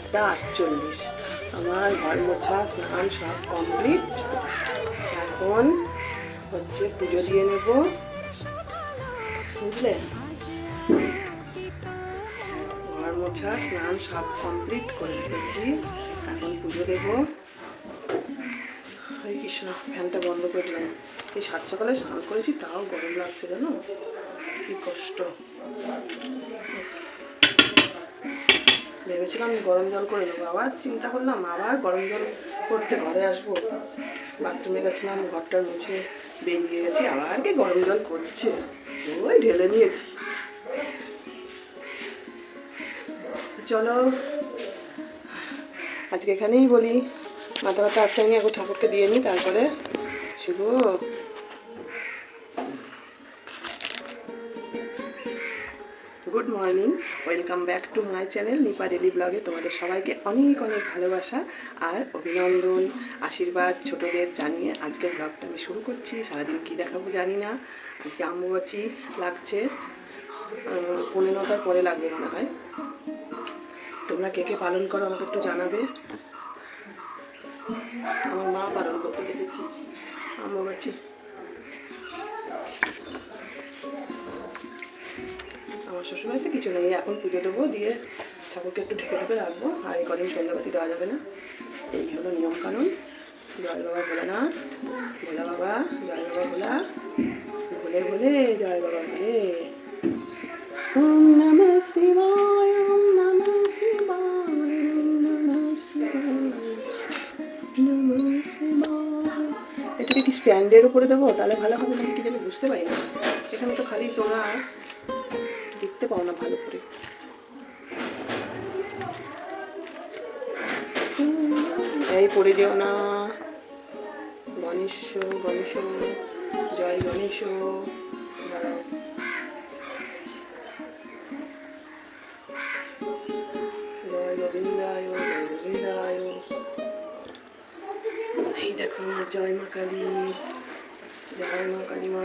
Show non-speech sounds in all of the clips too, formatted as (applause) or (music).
সাতটা আটচল্লিশ আমার ঘর মোছা স্নান সব কমপ্লিট এখন হচ্ছে পুজো দিয়ে নেব। বুঝলে? ঘর মোছা, স্নান সব কমপ্লিট করে দিয়েছি এখন পুজো দেবো। হরে কৃষ্ণ ফ্যানটা বন্ধ করে দিলাম। এই সাত সকালে স্নান করেছি, তাও গরম লাগছে জানো? কি কষ্ট। ভেবেছিলাম গরম জল করে নেব আবার চিন্তা করলাম, আবার গরম জল করতে ঘরে আসব। বাথরুমে গেছিলাম, ঘরটা মুছে বেরিয়ে গেছি, আবার কি গরম জল করছে? ওই ঢেলে নিয়েছি চলো, আজকে এখানেই বলি। মাথা ব্যথা আছে আমি এখন ঠাকুরকে দিয়ে নিই তারপরে ছিল good morning welcome back to my channel Nipa daily ব্লগে তোমাদের সবাইকে অনেক অনেক ভালোবাসা আর অভিনন্দন আশীর্বাদ ছোটদের জানিয়ে আজকে ব্লগটা আমি শুরু করছি। সারাদিন কী দেখাবো জানি না। আজকে আম্বুবাচি লাগছে। আহ, পৌনে নটার পরে লাগবে মনে হয়। তোমরা কে কে পালন করো আমাকে একটু জানাবে। আমার মা পালন করতে দেখেছি। আম্বুবাচি আমার শ্বশুরবাড়িতে কিছু নেই। এখন পুজো দেবো দিয়ে ঠাকুরকে একটু ঢেকে ঢেকে রাখব। আর এই কদিন সন্ধ্যাবাতি দেওয়া যাবে না। এই হলো নিয়ম কানুন জয় বাবা ভোলানাথ ভোলা বাবা জয় বাবা ভোলা ভোলে ভোলে জয় বাবা ভোলে। ওম নমঃ শিবায় ওম নমঃ শিবায় ওম শিবায় নমঃ শিবায়। এটাকে কি স্ট্যান্ডের উপরে দেবো তাহলে ভালো হবে নাকি কি জানি বুঝতে পারি না। এখানে তো খালি তোমরা পাও না ভালো করে। এই পড়ে যেও না। গণেশ গণেশ, জয় গণেশ। জয় জয় মা কালী। জয় মা কালী মা।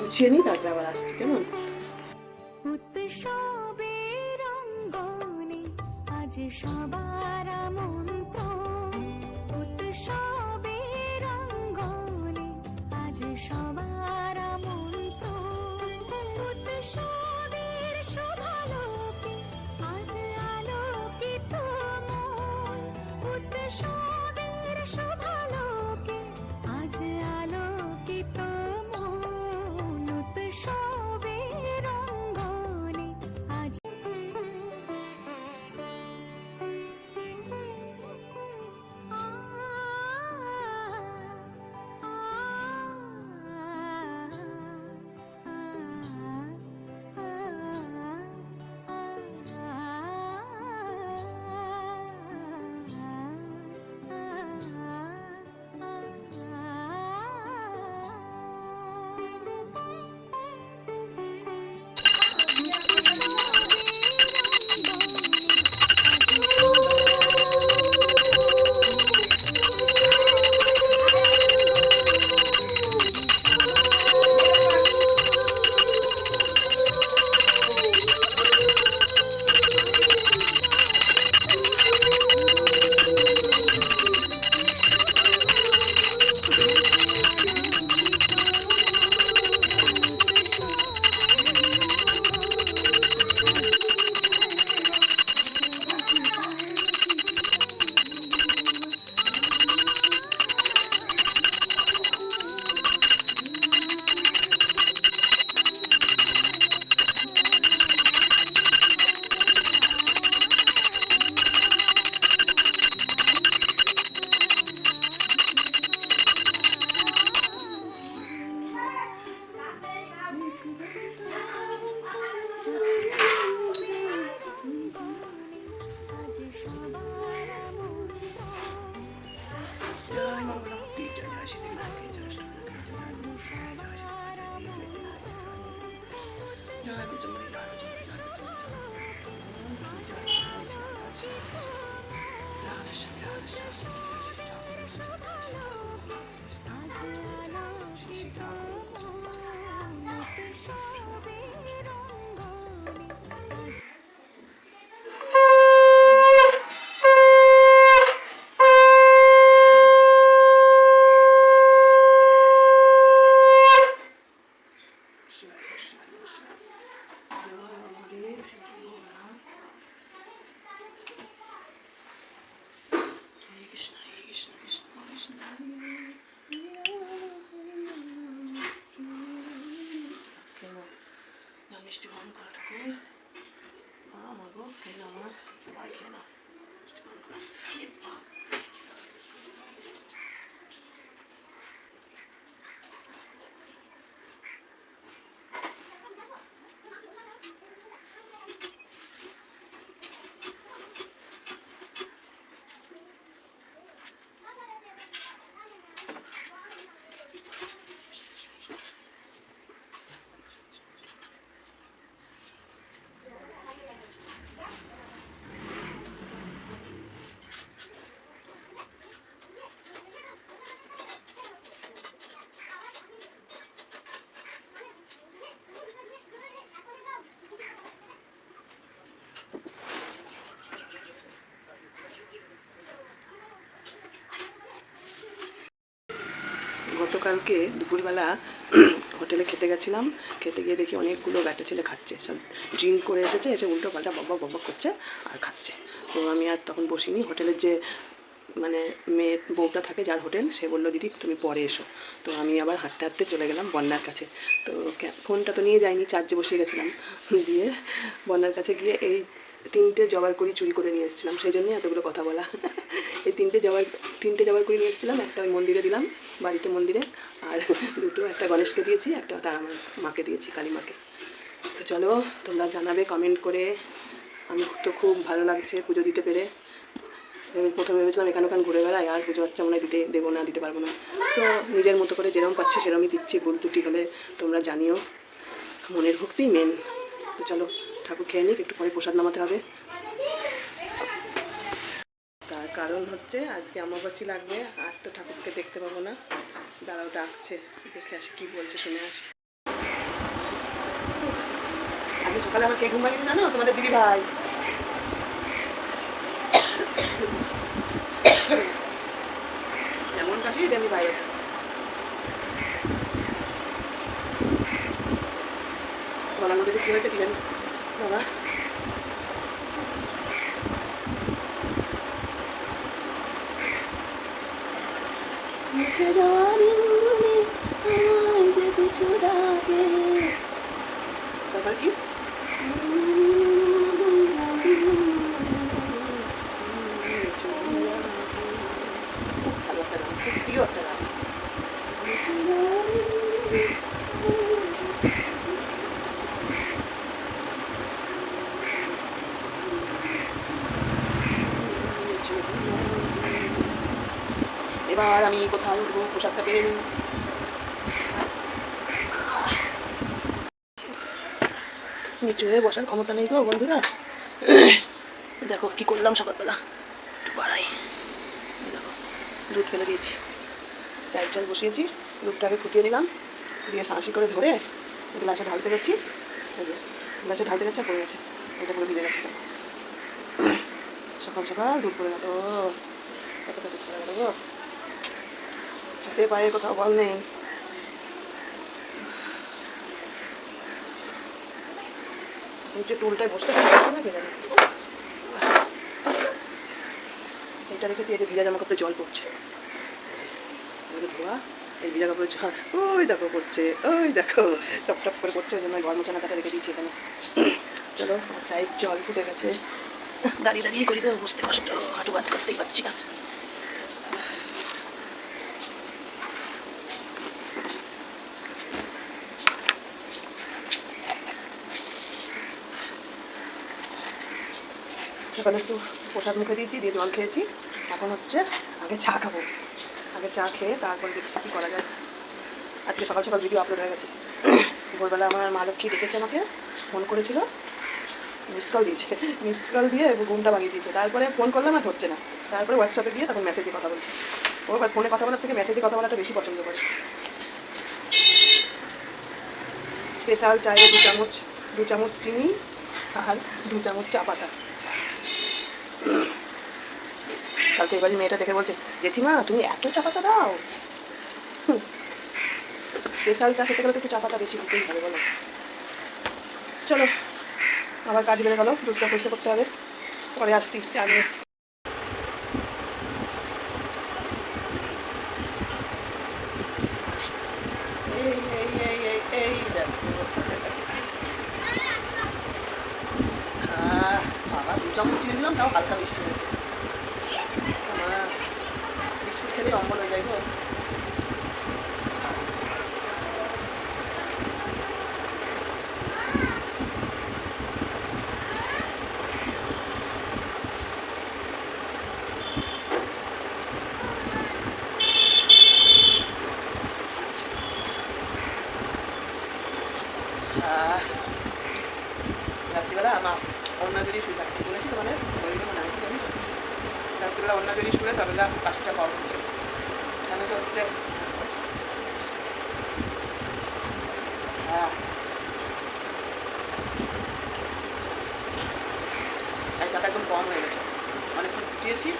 গুছিয়ে নিই তারপরে আবার আসছি কেমন? মিষ্টি গ্রহণ করো ঠাকুর মা মাগো খেয়ে মা সবাই খেয়ে মিষ্টি গ্রহণ করো গতকালকে দুপুরবেলা হোটেলে খেতে গেছিলাম। খেতে গিয়ে দেখি অনেকগুলো ব্যাটা ছেলে খাচ্ছে। সব ড্রিঙ্ক করে এসেছে, এসে উল্টো পাল্টা বকবক বকবক করছে আর খাচ্ছে। তো আমি আর তখন বসিনি। হোটেলের যে মানে মেয়ে বউটা থাকে যার হোটেল, সে বলল, দিদি, তুমি পরে এসো। তো আমি আবার হাঁটতে হাঁটতে চলে গেলাম বন্যার কাছে। তো ফোনটা তো নিয়ে যাইনি, চার্জে বসিয়ে গেছিলাম। দিয়ে বন্যার কাছে গিয়ে এই তিনটে জবার করি চুরি করে নিয়ে এসেছিলাম, সেই জন্যই এতগুলো কথা বলা। এই তিনটে জবার তিনটে জবার করে নিয়ে এসেছিলাম, একটা ওই মন্দিরে দিলাম, বাড়িতে মন্দিরে, আর দুটো, একটা গণেশকে দিয়েছি, একটা তারা মাকে দিয়েছি কালী মাকে তো চলো, তোমরা জানাবে কমেন্ট করে। আমি তো খুব ভালো লাগছে পুজো দিতে পেরে। প্রথমে ভেবেছিলাম এখানে ওখানে ঘুরে বেড়াই, আর পুজো বাচ্চা মনে দিতে, দেবো না, দিতে পারব না। তো নিজের মতো করে যেরকম পাচ্ছি সেরকমই দিচ্ছি, ভুল ত্রুটি হলে তোমরা জানিও। মনের ভক্তি মেন তো চলো ঠাকুর খেয়ে নিক, একটু পরে প্রসাদ নামাতে হবে। তার কারণ হচ্ছে আজকে আমাবাচি লাগবে, আর তো ঠাকুরকে দেখতে পাবো না। দাঁড়াও, ডাকছে। দেখে আসি কি বলছে, শুনে আসি। আগে সকালে আমার কে ঘুম ভাঙিয়েছে জানো? তোমাদের দিদি ভাই। এমন কাছে আমি বাইরে থাকি। গলার মধ্যে কী হয়েছে কি জানি? বাবা মুছে যাওয়া দিনগুলি আমায় যে পিছু ডাকে তারপর কি খুব ভালো একটা গান খুব প্রিয় একটা গান এবার আমি কোথায় উঠবো পোশাকটা পেরে নিই। নিচু হয়ে বসার ক্ষমতা নেই গো বন্ধুরা। দেখো কি করলাম সকালবেলা। একটু বাড়াই। দেখো, দুধ ফেলে দিয়েছি। চায়ের চাল বসিয়েছি, দুধটাকে ফুটিয়ে নিলাম। দিয়ে সাঁসি করে ধরে গ্লাসে ঢালতে গেছি গ্লাসে ঢালতে গেছে পড়ে গেছে এটা পুরো ভিজে গেছে। সকাল সকাল দুধ পড়ে গেল। কতটা দুধ পড়ে গেল হাতে পায়ে কোথাও বল নেই। নিচে টুলটায় বসতে পারছি না, কে জানে। এটা রেখেছি যে ভিজা জামা কাপড়ে জল পড়ছে। ধোয়া, এই ভিজা কাপড়ে জল, ওই দেখো পড়ছে, ওই দেখো। টপ টপ করে পড়ছে, ওই জন্য গরম চানাটা রেখে দিয়েছি এখানে। চলো চায়ের জল ফুটে গেছে। দাঁড়িয়ে দাঁড়িয়ে করি তো, বসতে কষ্ট হাঁটু কাজ করতেই পারছি না। সকালে একটু প্রসাদ মুখে দিয়েছি, দিয়ে জল খেয়েছি। এখন হচ্ছে আগে চা খাব। আগে চা খেয়ে তারপরে দেখছি কী করা যায়। আজকে সকাল সকাল ভিডিও আপলোড হয়ে গেছে। ভোরবেলা আমার মা লক্ষ্মী ডেকেছে আমাকে ফোন করেছিল। মিস কল দিয়েছে। মিস কল দিয়ে ঘুমটা ভাঙিয়ে দিয়েছে। তারপরে ফোন করলাম, আর ধরছে না। তারপরে হোয়াটসঅ্যাপে গিয়ে তখন মেসেজে কথা বলছে। ও ফোনে কথা বলার থেকে মেসেজে কথা বলাটা বেশি পছন্দ করে। স্পেশাল চায়ে দু চামচ দু চামচ চিনি আর দু চামচ চা পাতা। কালকে এবারে মেয়েটা দেখে বলছে, জেঠিমা, তুমি এত চা পাতা দাও স্পেশাল চা খেতে গেলে তো একটু চা পাতা বেশি দিতেই হবে, বলো। চলো আবার কাজ বেড়ে গেলো, দুধটা পরিষ্কার করতে হবে। পরে আসছি চা নিয়ে এই, এই, এই, এই, এই দেখো। আহ, বাবা দু চামচ চিনি দিলাম তাও হালকা মিষ্টি হয়েছে আহ, বিস্কুট খেলে অম্বল হয়ে যায় গো আহ, রাত্রিবেলা আমার অন্য যদি শুয়ে থাকছি বলেছি তোমাদের বলিনি মনে হয় কি জানি রাত্রিবেলা অন্য যদি শুয়ে তাহলে কাজটা কম হচ্ছে কেন কি হচ্ছে হ্যাঁ এই চাটা একদম কম হয়ে গেছে অনেকক্ষণ ফুটিয়েছি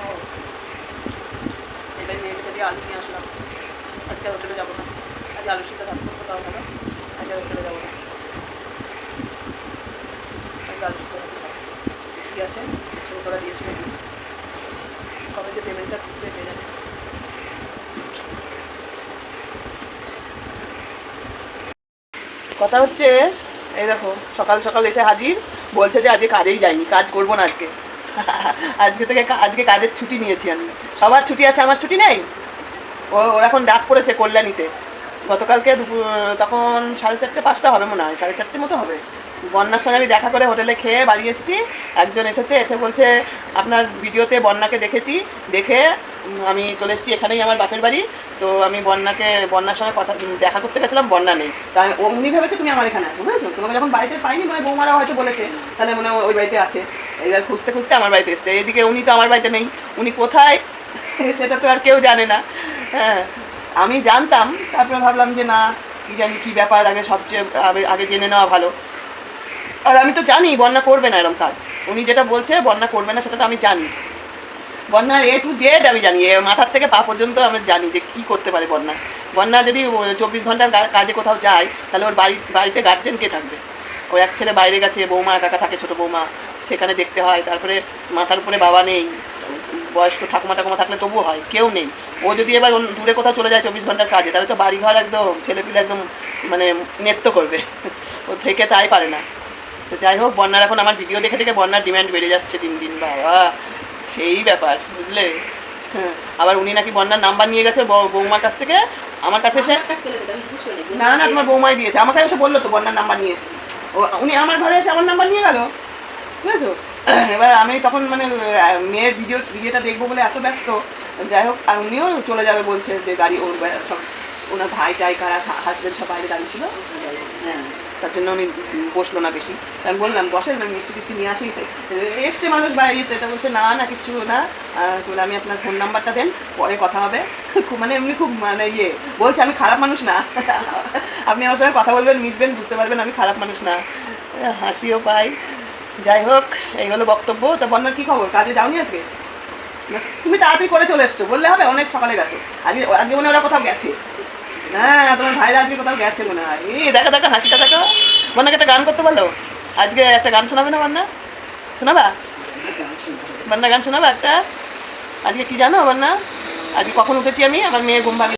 ও এটাই মেয়েটাকে দিয়ে আলু নিয়ে আসলাম আজকে আর হোটেলে যাব না আজ আলু সিদ্ধ থাকতো কোথাও ভালো আজ আর হোটেলে যাব না আজকে আলু সিদ্ধ থাকতে হবে ঠিক আছে ছবি তোরা দিয়েছিল কি কবে যে পেমেন্টটা ঢুকবে কে জানে কথা হচ্ছে, এই দেখো, সকাল সকাল এসে হাজির, বলছে যে আজকে কাজেই যাইনি, কাজ করব না আজকে। (laughs) আজকে থেকে আজকে কাজের ছুটি নিয়েছি আমি। সবার ছুটি আছে, আমার ছুটি নেই? ও, ওর এখন ডাক পড়েছে কল্যাণীতে। গতকালকে তখন সাড়ে চারটে, পাঁচটা হবে মনে হয়, সাড়ে চারটে মতো হবে। বন্যার সঙ্গে আমি দেখা করে হোটেলে খেয়ে বাড়ি এসেছি। একজন এসেছে, এসে বলছে, আপনার ভিডিওতে বন্যাকে দেখেছি, দেখে আমি চলে এসেছি এখানেই আমার বাপের বাড়ি। তো আমি বন্যাকে, বন্যার সঙ্গে কথা দেখা করতে গেছিলাম, বন্যা নেই। তা আমি উনি ভেবেছে তুমি আমার এখানে আছো, বুঝেছ? তোমাকে যখন বাড়িতে পাইনি মানে বৌমারা হয়তো বলেছে, তাহলে মনে হয় ওই বাড়িতে আছে। এবার খুঁজতে খুঁজতে আমার বাড়িতে এসছে। এদিকে উনি তো আমার বাড়িতে নেই। উনি কোথায়? (laughs) সেটা তো আর কেউ জানে না। হ্যাঁ আমি জানতাম, তারপরে ভাবলাম যে না, কি জানি কি ব্যাপার, আগে সবচেয়ে, আগে জেনে নেওয়া ভালো। আর আমি তো জানি, বন্যা করবে না এরকম কাজ। উনি যেটা বলছে, বন্যা করবে না, সেটা তো আমি জানি। বন্যার এ টু জেড আমি জানি। মাথার থেকে পা পর্যন্ত আমি জানি যে কি করতে পারে বন্যা। বন্যা যদি চব্বিশ ঘণ্টার কাজে কোথাও যায়, তাহলে ওর বাড়ি বাড়িতে গার্জেন কে থাকবে। ওর এক ছেলে বাইরে গেছে, বৌমা কাকা থাকে, ছোটো বৌমা। সেখানে দেখতে হয়। তারপরে মাথার উপরে বাবা নেই। বয়স্ক ঠাকুমা ঠাকুমা থাকলে তবুও হয়, কেউ নেই। ও যদি এবার দূরে কোথাও চলে যায় চব্বিশ ঘণ্টার কাজে, তাহলে তো বাড়িঘর একদম, ছেলেপিলে একদম মানে নৃত্য করবে। ও থেকে তাই পারে না। তো যাই হোক, বন্যার এখন আমার ভিডিও দেখে দেখে বন্যার ডিমান্ড বেড়ে যাচ্ছে দিন দিন, বাবা। সেই ব্যাপার বুঝলে? হ্যাঁ আবার উনি নাকি বন্যার নাম্বার নিয়ে গেছে বৌমার কাছ থেকে। আমার কাছে এসে না না তোমার বৌমাই দিয়েছে। আমাকে এসে বলল তো বন্যার নাম্বার নিয়ে এসেছি। ও উনি আমার ঘরে এসে আমার নাম্বার নিয়ে গেল। বুঝেছ? এবার আমি তখন মানে মেয়ের ভিডিও ভিডিওটা দেখব বলে এত ব্যস্ত। যাই হোক আর উনিও চলে যাবে বলছে যে গাড়ি ওর সব ওনার ভাই টাই কারা হাজবেন্ড সব বাইরে দাঁড়িয়ে ছিল। হ্যাঁ। তার জন্য উনি বসল না বেশি। আমি বললাম বসেন আমি মিষ্টি টিষ্টি নিয়ে আসি? এসছে মানুষ বাড়িতে তা বলছে না না কিচ্ছু না। আহ, বলে আমি আপনার ফোন নাম্বারটা দেন পরে কথা হবে। খুব মানে এমনি খুব মানে ইয়ে বলছে আমি খারাপ মানুষ না। আপনি আমার সঙ্গে কথা বলবেন মিশবেন বুঝতে পারবেন আমি খারাপ মানুষ না। হাসিও পাই। যাই হোক এই হলো বক্তব্য। তা বন্যার কী খবর? কাজে যাওনি আজকে? তুমি তাড়াতাড়ি করে চলে এসছো বললে হবে অনেক সকালে গেছো। আজকে আজকে মনে ওরা কোথাও গেছে। হ্যাঁ তোমার ভাইরা আজকে কোথাও গেছে মনে হয়। এই, দেখো হাসিটা, দেখো। একটা গান করতে পারল আজকে একটা গান শোনাবে না বন্যা? শোনাবা? বন্যা গান শোনাবা একটা? আজকে কি জানো বন্যা? আজকে কখন উঠেছি আমি? আমার মেয়ে ঘুম ভাঙি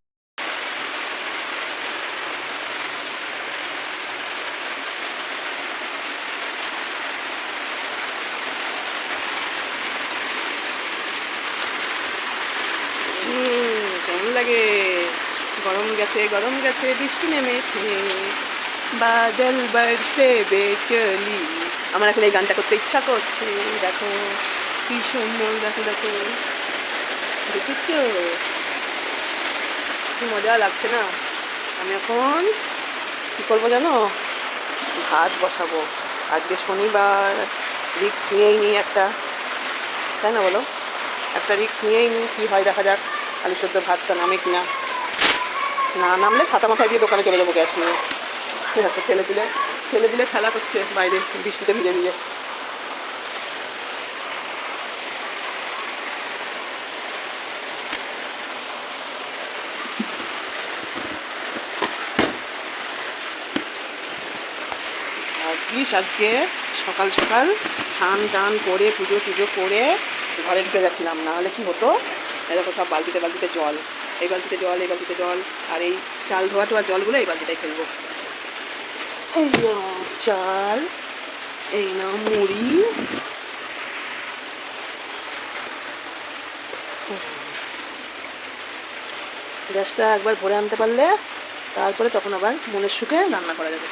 লাগে? গরম গেছে গরম গেছে, বৃষ্টি নেমেছে। বাদল বর্ষে বেচলি। আমার এখন এই গানটা করতে ইচ্ছা করছে। দেখো, কি সুন্দর, দেখো দেখো। দেখেছ? কি মজা লাগছে না? আমি এখন কী করব জানো? ভাত বসাবো। আজকে শনিবার রিক্স নিয়েই নিই একটা। তাই না বলো? একটা রিক্স নিয়েই নিই কী হয় দেখা যাক। আলু সদ্য ভাতটা নামে কিনা। না, নামলে ছাতা মাথায় দিয়ে দোকানে চলে যাব গ্যাস নিয়ে। দেখো, ছেলে পিলে ছেলে পিলে খেলা করছে বাইরে, বৃষ্টিতে ভিজে ভিজে। আজকে সকাল সকাল স্নান টান করে, পুজো টুজো করে ঘরে ঢুকে যাচ্ছিলাম। না হলে কি হতো? দেখো সব বালতিতে বালতিতে জল। এই বালতিতে জল, এই বালতিতে জল, আর এই চাল ধোয়া টোয়া জলগুলো এই বালতিটাই ফেলব। এই চাল, এই না মুড়ি। গ্যাসটা একবার ভরে আনতে পারলে তারপরে তখন আবার মনের সুখে রান্না করা যাবে।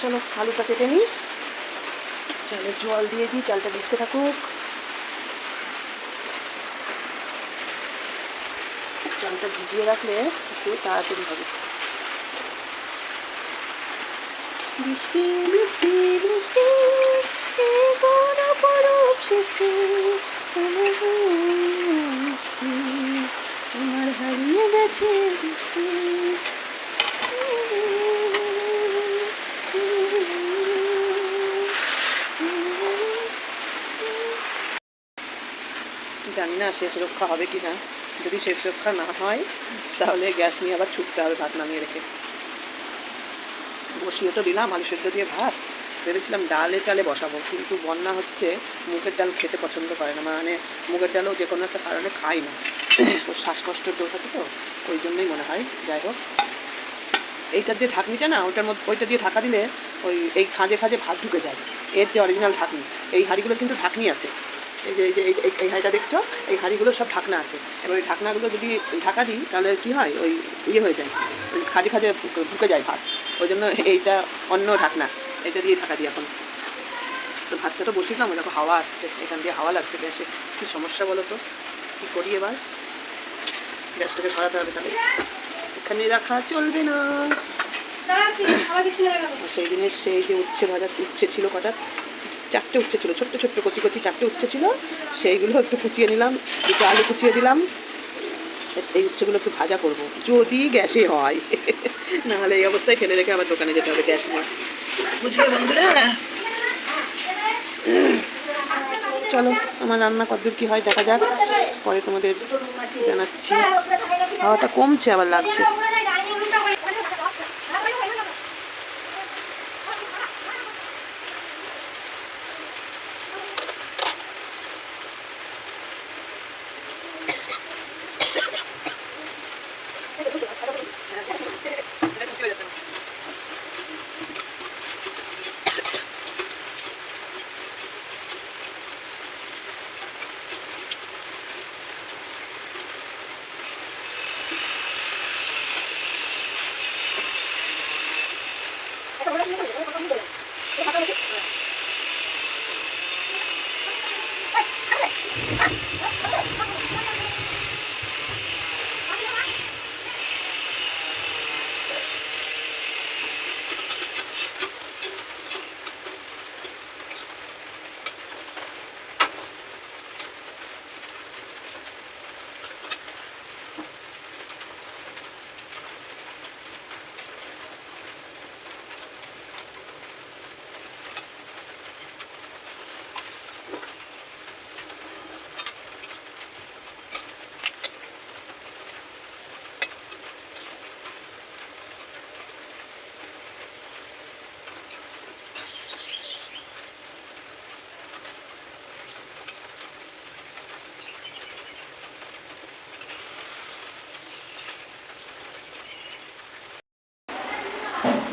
চলো, আলুটা কেটে নিই। চালে জল দিয়ে দিই, চালটা ভিজতে থাকুক। চালটা ভিজিয়ে রাখলে একটু তাড়াতাড়ি হবে। বৃষ্টি বৃষ্টি বৃষ্টি পরব সৃষ্টি মিষ্টি আমার হারিয়ে গেছে বৃষ্টি। জানি না শেষ রক্ষা হবে কি না যদি শেষ রক্ষা না হয়, তাহলে গ্যাস নিয়ে আবার ছুটতে হবে, ভাত নামিয়ে রেখে। বসিয়ে তো দিলাম, আলু সেদ্ধ দিয়ে ভাত। ভেবেছিলাম ডালে চালে বসাবো, কিন্তু বন্যা হচ্ছে, মুগের ডাল খেতে পছন্দ করে না। মানে মুগের ডালও যে কোনো একটা কারণে খাই না। ওর শ্বাসকষ্টের দোষ আছে তো, ওই জন্যই মনে হয়। যাই হোক, এইটার যে ঢাকনিটা না, ওইটার মধ্যে, ওইটা দিয়ে ঢাকা দিলে ওই এই খাঁজে খাঁজে ভাত ঢুকে যায়। এর যে অরিজিনাল ঢাকনি, এই হাঁড়িগুলো কিন্তু ঢাকনি আছে। এই যে এই যে এই- হাঁড়িটা দেখছ? এই হাঁড়িগুলো সব ঢাকনা আছে। এবার ওই ঢাকনাগুলো যদি ঢাকা দিই তাহলে কি হয়? ওই ইয়ে হয়ে যায়। ওই খাঁজে খাঁজে ঢুকে যায় ভাত। ওই জন্য এইটা অন্য ঢাকনা। এটা দিয়ে ঢাকা দিই এখন। তো ভাতটা তো বসিলাম ওই দেখো হাওয়া আসছে। এখান দিয়ে হাওয়া লাগছে গ্যাসে কী সমস্যা বলো তো? কী করি এবার? গ্যাসটাকে সরাতে হবে তাহলে। এখানে রাখা চলবে না। সেই দিনের সেই যে উচ্ছে ভাজা উচ্ছে ছিল কটা চারটে উচ্ছে ছিল ছোট্ট ছোট্ট কচি কচি চারটে উচ্ছে ছিল সেইগুলো একটু কুচিয়ে নিলাম, একটু আলু কুচিয়ে দিলাম। এই উচ্ছেগুলো একটু ভাজা করব, যদি গ্যাসে হয়। (laughs) নাহলে এই অবস্থায় ফেলে রেখে আবার দোকানে যেতে হবে গ্যাস নিয়ে। বুঝলে বন্ধুরা? চলো, আমার রান্না কতদূর কী হয় দেখা যাক। পরে তোমাদের জানাচ্ছি। হাওয়াটা কমছে আবার লাগছে।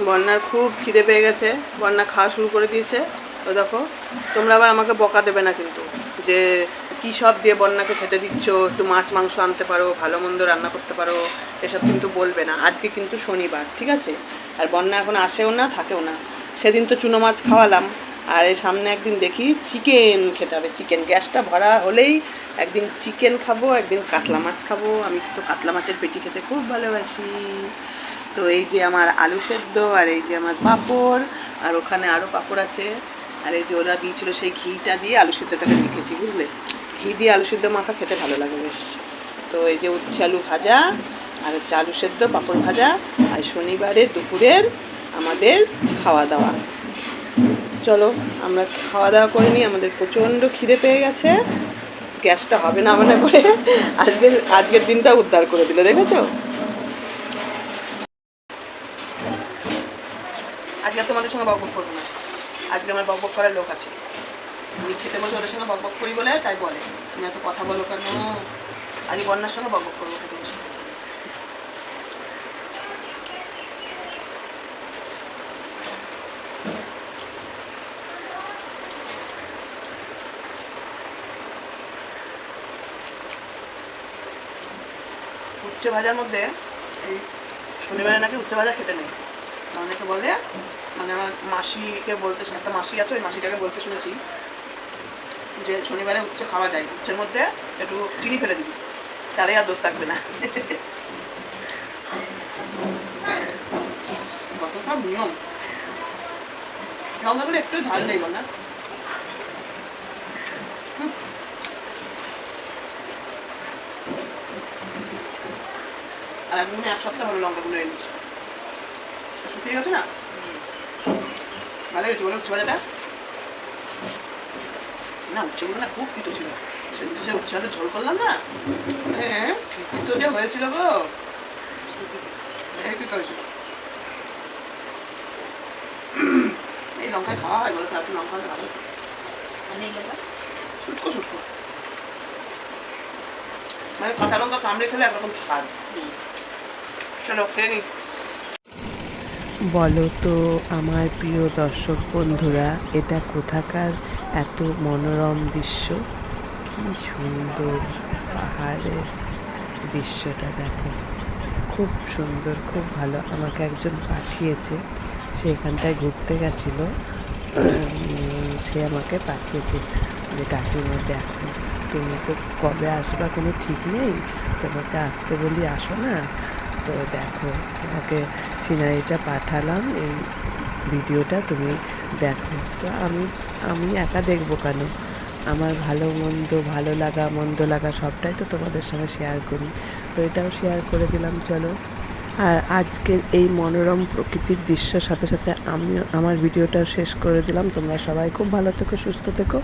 বন্যার খুব খিদে পেয়ে গেছে, বন্যা খাওয়া শুরু করে দিয়েছে। তো দেখো, তোমরা আবার আমাকে বকা দেবে না কিন্তু যে কী সব দিয়ে বন্যাকে খেতে দিচ্ছ, একটু মাছ, মাংস আনতে পারো, ভালো মন্দ রান্না করতে পারো, এসব কিন্তু বলবে না। আজকে কিন্তু শনিবার, ঠিক আছে? আর বন্যা এখন আসেও না, থাকেও না। সেদিন তো চুনো মাছ খাওয়ালাম। আর এই সামনে একদিন দেখি চিকেন খেতে হবে। চিকেন গ্যাসটা ভরা হলেই একদিন চিকেন খাব একদিন কাতলা মাছ খাব। আমি তো কাতলা মাছের পেটি খেতে খুব ভালোবাসি। তো এই যে আমার আলু সেদ্ধ আর এই যে আমার পাঁপড় আর ওখানে আরও পাঁপড় আছে। আর এই যে ওরা দিয়েছিল সেই ঘিটা দিয়ে আলু সেদ্ধটাকে মেখেছি বুঝলে? ঘি দিয়ে আলু সেদ্ধ মাখা খেতে ভালো লাগে বেশ। তো এই যে উচ্ছে আলু ভাজা আর হচ্ছে আলু সেদ্ধ পাঁপড় ভাজা। আর শনিবারে দুপুরের আমাদের খাওয়া দাওয়া। চলো, আমরা খাওয়া দাওয়া করে নিই, আমাদের প্রচণ্ড খিদে পেয়ে গেছে। গ্যাসটা হবে না মনে করে। আজকের আজকের দিনটা উদ্ধার করে দিল, দেখেছ? আজকে তোমাদের সঙ্গে বকবক করব না। আজকে আমার বকবক করার লোক আছে। আমি খেতে বসে ওদের সঙ্গে বকবক করি বলে তাই বলে। তুমি এত কথা বলো কেন? আজকে বন্যার সঙ্গে বকবক করব খেতে বসে। উচ্ছে ভাজার মধ্যে এই শনিবারে নাকি উচ্ছে ভাজা খেতে নেই। অনেকে বলে মানে আমার মাসিকে বলতে একটা মাসি আছে, ওই মাসিটাকে বলতে শুনেছি যে শনিবারে উচ্ছে খাওয়া যায়। উচ্ছের মধ্যে একটু চিনি ফেলে দিবি, তাহলে আর দোষ থাকবে না। কত সব নিয়ম একটু ঝাল নেই বল। না আর একদিনে এক সপ্তাহ হলো লঙ্কাগুলো এনেছি শুকিয়ে গেছে না? ভালো হয়েছে বলে উচ্ছে ভাজাটা? না উচ্ছেগুলো না খুব তিতো ছিল। সে উচ্ছে ঝোল করলাম না। হ্যাঁ কি তিতো যে হয়েছিল গো। এই কি করেছিল এই লঙ্কায় খাওয়া হয় বলো তো একটু লঙ্কা ভালো হতো। শুটকো শুটকো। মানে কাঁচা লঙ্কা কামড়ে খেলে একরকম স্বাদ। বলো তো, আমার প্রিয় দর্শক বন্ধুরা, এটা কোথাকার এত মনোরম দৃশ্য? কি সুন্দর পাহাড়ের দৃশ্যটা দেখো। খুব সুন্দর, খুব ভালো। আমাকে একজন পাঠিয়েছে, সে এখানটায় ঘুরতে গেছিল। সে আমাকে পাঠিয়েছে যে, কাকিমা, দেখো, তুমি তো কবে আসবা? কোনো ঠিক নেই? তোমাকে আসতে বলি আসো না? তো দেখো। তোমাকে সিনারিটা পাঠালাম, এই ভিডিওটা তুমি দেখো। তো আমি আমি একা দেখব কেন? আমার ভালো মন্দ, ভালো লাগা, মন্দ লাগা সবটাই তো তোমাদের সঙ্গে শেয়ার করি। তো এটাও শেয়ার করে দিলাম, চলো। আর আজকের এই মনোরম প্রকৃতির দৃশ্যের সাথে সাথে আমি আমার ভিডিওটা শেষ করে দিলাম। তোমরা সবাই খুব ভালো থেকো, সুস্থ থেকো।